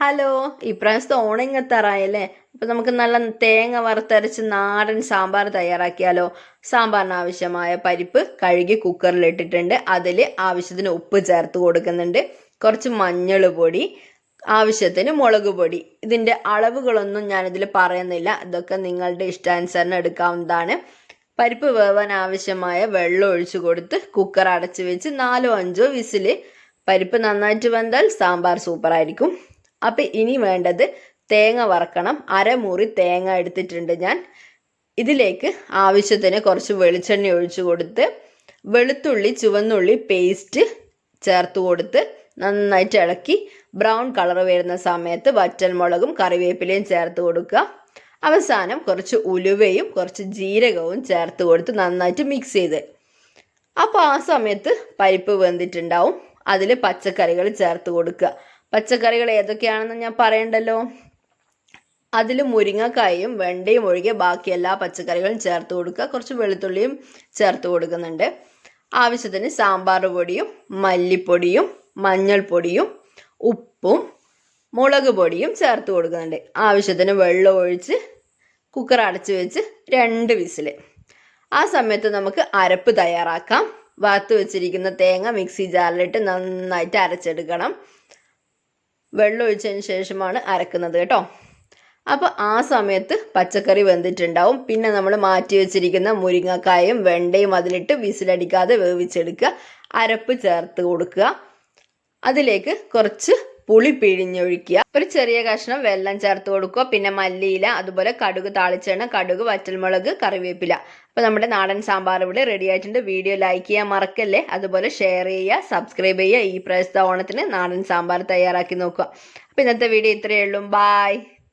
Hello. ഇപ്രാവശ്യത്തെ ഓണിങ്ങെത്താറായല്ലേ അപ്പോൾ നമുക്ക് നല്ല തേങ്ങ വറുത്തരച്ച് നാടൻ സാമ്പാർ തയ്യാറാക്കിയാലോ? സാമ്പാറിന് ആവശ്യമായ പരിപ്പ് കഴുകി കുക്കറിൽ ഇട്ടിട്ടുണ്ട്. അതിൽ ആവശ്യത്തിന് ഉപ്പ് ചേർത്ത് കൊടുക്കുന്നുണ്ട്. കുറച്ച് മഞ്ഞൾ പൊടി ആവശ്യത്തിന് മുളക് പൊടി. ഇതിന്റെ അളവുകളൊന്നും ഞാനിതിൽ പറയുന്നില്ല. ഇതൊക്കെ നിങ്ങളുടെ ഇഷ്ടാനുസരണം എടുക്കാവുന്നതാണ്. പരിപ്പ് വേവാൻ ആവശ്യമായ വെള്ളം ഒഴിച്ചു കൊടുത്ത് കുക്കർ അടച്ചു വെച്ച് നാലോ അഞ്ചോ വിസിൽ പരിപ്പ് നന്നായിട്ട് വെന്താൽ സാമ്പാർ സൂപ്പർ ആയിരിക്കും. അപ്പം ഇനി വേണ്ടത് തേങ്ങ വറക്കണം. അരമുറി തേങ്ങ എടുത്തിട്ടുണ്ട് ഞാൻ. ഇതിലേക്ക് ആവശ്യത്തിന് കുറച്ച് വെളിച്ചെണ്ണ ഒഴിച്ചു കൊടുത്ത് വെളുത്തുള്ളി ചുവന്നുള്ളി പേസ്റ്റ് ചേർത്ത് കൊടുത്ത് നന്നായിട്ട് ഇളക്കി ബ്രൗൺ കളർ വരുന്ന സമയത്ത് വറ്റൽമുളകും കറിവേപ്പിലയും ചേർത്ത് കൊടുക്കുക. അവസാനം കുറച്ച് ഉലുവയും കുറച്ച് ജീരകവും ചേർത്ത് കൊടുത്ത് നന്നായിട്ട് മിക്സ് ചെയ്ത്. അപ്പോൾ ആ സമയത്ത് പരിപ്പ് വെന്തിട്ടുണ്ടാവും. അതിൽ പച്ചക്കറികൾ ചേർത്ത് കൊടുക്കുക. പച്ചക്കറികൾ ഏതൊക്കെയാണെന്ന് ഞാൻ പറയണ്ടല്ലോ? അതിൽ മുരിങ്ങക്കായും വെണ്ടയും ഒഴികെ ബാക്കി എല്ലാ പച്ചക്കറികളും ചേർത്ത് കൊടുക്കുക. കുറച്ച് വെളുത്തുള്ളിയും ചേർത്ത് കൊടുക്കുന്നുണ്ട്. ആവശ്യത്തിന് സാമ്പാർ പൊടിയും മല്ലിപ്പൊടിയും മഞ്ഞൾപ്പൊടിയും ഉപ്പും മുളക് പൊടിയും ചേർത്ത് കൊടുക്കുന്നുണ്ട്. ആവശ്യത്തിന് വെള്ളം ഒഴിച്ച് കുക്കർ അടച്ച് വെച്ച് രണ്ട് വിസിൽ. ആ സമയത്ത് നമുക്ക് അരപ്പ് തയ്യാറാക്കാം. വറുത്ത് വെച്ചിരിക്കുന്ന തേങ്ങ മിക്സി ജാറിലിട്ട് നന്നായിട്ട് അരച്ചെടുക്കണം. വെള്ളം ഒഴിച്ചതിന് ശേഷമാണ് അരക്കുന്നത് കേട്ടോ. അപ്പോൾ ആ സമയത്ത് പച്ചക്കറി വെന്തിട്ടുണ്ടാവും. പിന്നെ നമ്മൾ മാറ്റി വെച്ചിരിക്കുന്ന മുരിങ്ങക്കായും വെണ്ടയും അതിലിട്ട് വിസിലടിക്കാതെ വേവിച്ചെടുക്കുക. അരപ്പ് ചേർത്ത് കൊടുക്കുക. അതിലേക്ക് കുറച്ച് പുളി പിഴിഞ്ഞൊഴിക്കുക. ഒരു ചെറിയ കഷ്ണം വെള്ളം ചേർത്ത് കൊടുക്കുക. പിന്നെ മല്ലിയില അതുപോലെ കടുക് താളിച്ചെണ്ണ കടുക് വറ്റൽമുളക് കറിവേപ്പില. അപ്പോൾ നമ്മുടെ നാടൻ സാമ്പാർ ഇവിടെ റെഡി ആയിട്ടുണ്ട്. വീഡിയോ ലൈക്ക് ചെയ്യാൻ മറക്കല്ലേ? അതുപോലെ ഷെയർ ചെയ്യുക സബ്സ്ക്രൈബ് ചെയ്യുക. ഈ പ്രാവശ്യത്തെ ഓണത്തിന് നാടൻ സാമ്പാർ തയ്യാറാക്കി നോക്കുക. അപ്പോൾ ഇന്നത്തെ വീഡിയോ ഇത്രയേ ഉള്ളൂ. ബായ്